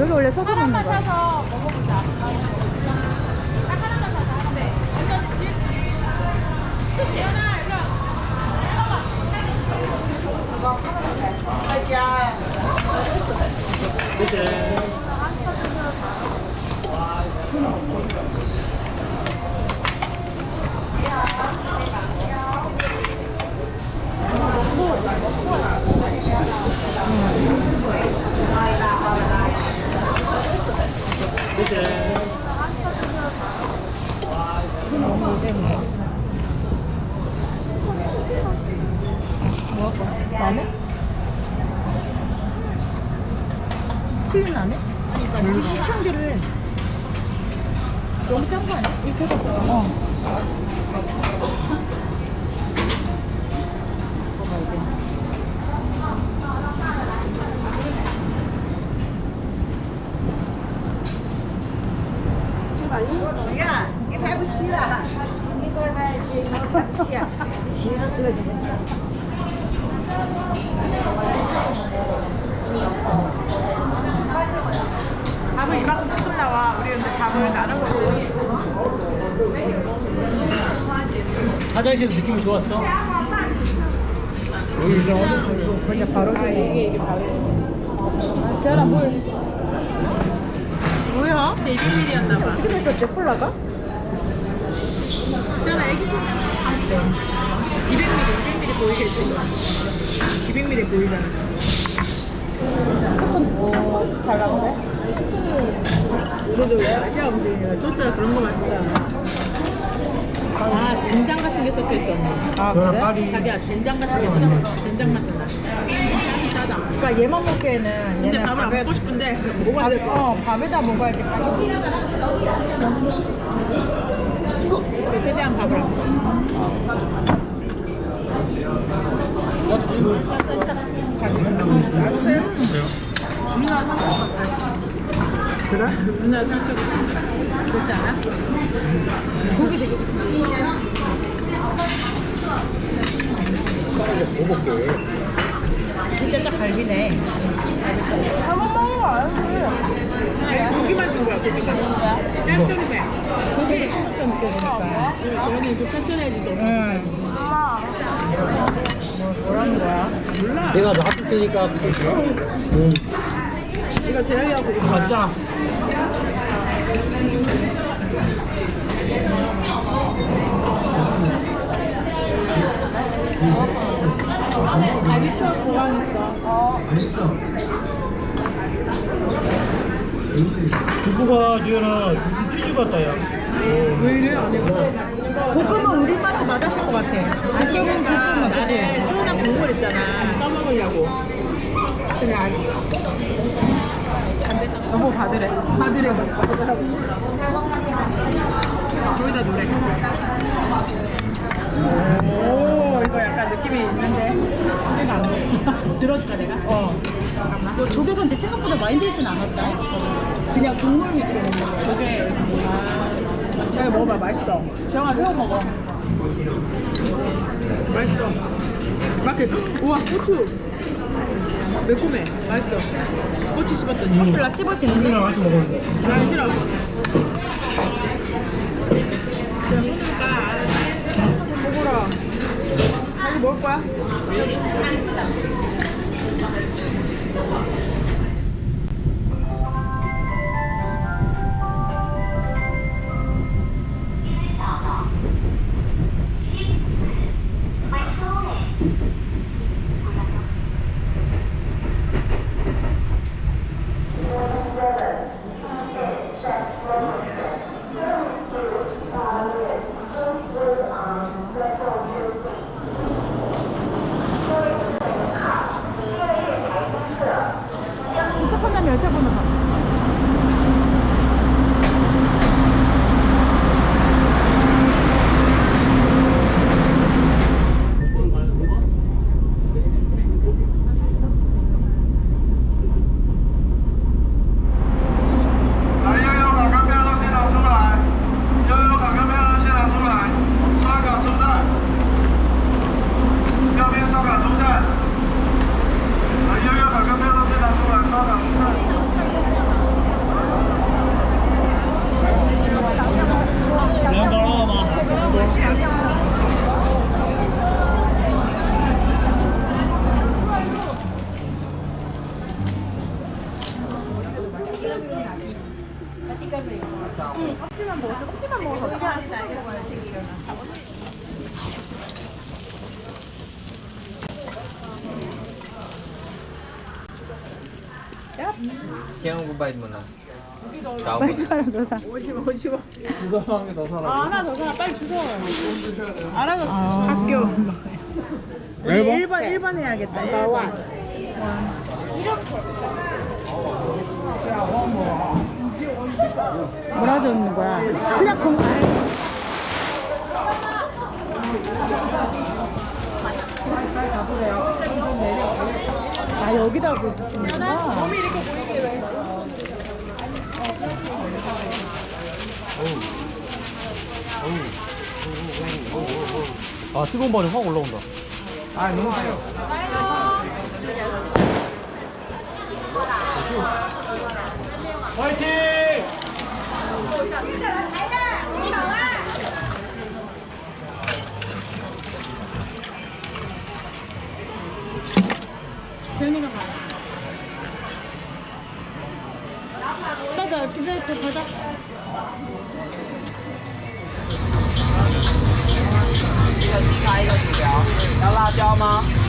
여기 원래 섞어 먹는 하나만 거야 사서 먹어보자. 딱 하나만 사자. 네. 완전히 뒤에. 그 재현아, 일로 와. 이거 하나만 돼. 자기야. 나네? 풀린 나네? 그러니까 이 시험들은 너무 짠 거 아니야? 이렇게 해서 어. 화장실 느낌이 좋았어. 여기 이제 화장실. 그냥 바로 아, 이게 이게 바로 재현아 뭘 뭐야? 근데 200ml였나 봐. 어떻게 됐었지 콜라가? 재현아, 애기 좀. 200ml, 200ml 보이겠지? 200ml 보이잖아. 스푼 뭐 달라고 그래? 우리도 왜 아기야 근데 쫓아 그런 거 맛있잖아. 아 된장 같은 게 섞여 있어. 아 그래? 파리. 자기야 된장 같은 게 섞여 있어. 된장 맛은 나. 짜다. 그러니까 얘만 먹기에는 근데 얘는 밥을 안 밥에 먹고 싶은데 먹어야 될것 같아. 어, 밥에다 먹어야지 가격이 최대한 밥을 안 먹어. 우리나라 삼겹 같아. 그래? 우리나라 삼겹 그렇지 않아? 고기 되게 뭐 먹게? 진짜 딱 갈비네 아니 고기만 준 거야 고기만. 짠짠해. 고기를 쫀쫀 느껴지니까 저희는 좀 짠짠해야지 좀. 응 뭐, 뭐라는 거야? 몰라. 내가 놔둘 테니까. 응. 이거 재현이가 고기 좋아. 맞자. 갈비 추억 보강 있어. 두부가 지현아 무슨 치즈 같다 야. 왜 이래? 아니 볶음은 우리 맛에 맞았을 것 같아 볶음은 볶음 맛 그치? 나는 시원한 국물 있잖아. 떠먹으려고. 그냥 저거 받으래 받으래 받으라고 거기다 노래. 오 이거 약간 느낌이 있는데. 소리가 안 나. 들어줄까 내가? 어. 너 조개 근데 생각보다 많이 들진 않았다. 그냥 국물 위주로 먹는 거야. 저게 아, 잘 먹어봐 맛있어. 재영아 새우 먹어. 맛있어. 막게 우와 고추. 매콤해. 맛있어. 고추 씹었더니. 콜라 씹어지는데? 친구랑 같이 먹었는데. 난 싫어. 먹어라. 자기 먹을 거야? Mo na. Tao 빨리 사라 너 사. 50원 50원 Sudah lang kita salah. 아 하나 더 사. 빨리 주소. 알아서 아. 학교. 네, 뭐? 1번 1번 해야겠다. 1번. 뭐라 적는 거야? 그냥 공. 아 여기다 보여주는구나. 몸이 이렇게 보이게 왜? 아 뜨거운 발이 확 올라온다. 아 너무 세요. 화이팅! 好吗？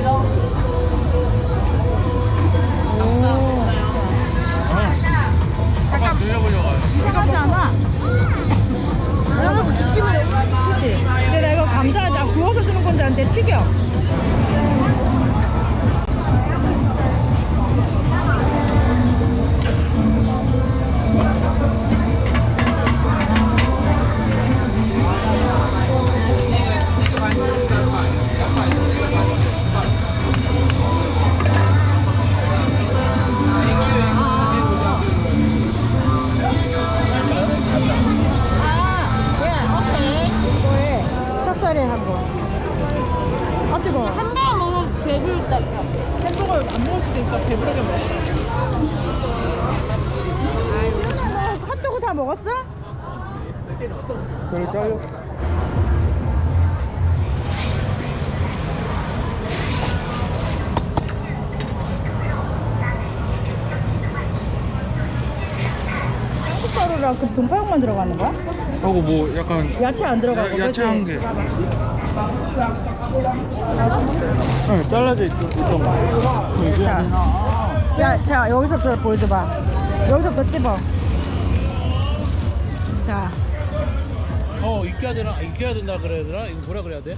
해봐. 잘려. 한국가루랑 그 분파육만 들어가는 거야? 하고 뭐 약간 야채 안 들어가고. 야, 그치? 야채 한 개. 응, 잘라져 있, 있던 거. 이게 자, 야, 자 여기서부터 보여줘봐. 여기서부터 찝어. 자, 어 익혀야 되나? 익혀야 된다 그래야 되나? 이거 뭐라 그래야 돼?